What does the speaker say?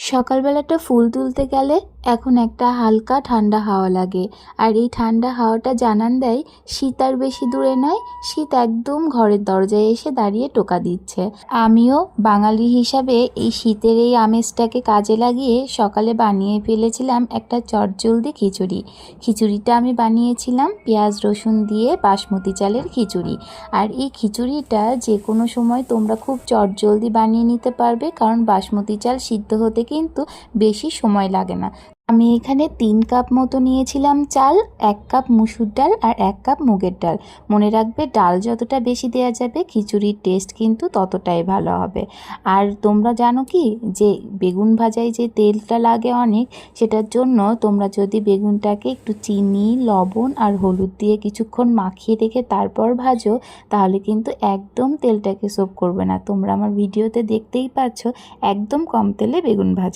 সকালবেলাটা ফুল তুলতে গেলে এখন একটা হালকা ঠান্ডা হাওয়া লাগে। আর এই ঠান্ডা হাওয়াটা জানান দেয়, শীত আর বেশি দূরে নয়, শীত একদম ঘরের দরজায় এসে দাঁড়িয়ে টোকা দিচ্ছে। আমিও বাঙালি হিসাবে এই শীতের এই আমেজটাকে কাজে লাগিয়ে সকালে বানিয়ে ফেলেছিলাম একটা চটজলদি খিচুড়ি। খিচুড়িটা আমি বানিয়েছিলাম পেঁয়াজ, রসুন দিয়ে বাসমতি চালের খিচুড়ি। আর এই খিচুড়িটা যে কোনো সময় তোমরা খুব চটজলদি বানিয়ে নিতে পারবে, কারণ বাসমতি চাল সিদ্ধ হতে কিন্তু বেশি সময় লাগে না। আমি এখানে তিন কাপ মতো নিয়েছিলাম চাল, এক কাপ মুসুর ডাল আর এক কাপ মুগের ডাল। মনে রাখবে ডাল যতটা বেশি দেওয়া যাবে, খিচুড়ির টেস্ট কিন্তু ততটাই ভালো হবে। আর তোমরা জানো কি, যে বেগুন ভাজায় যে তেলটা লাগে অনেক, সেটার জন্য তোমরা যদি বেগুনটাকে একটু চিনি, লবণ আর হলুদ দিয়ে কিছুক্ষণ মাখিয়ে রেখে তারপর ভাজো, তাহলে কিন্তু একদম তেলটাকে সোপ করবে না। তোমরা আমার ভিডিওতে দেখতেই পাচ্ছ, একদম কম তেলে বেগুন ভাজা।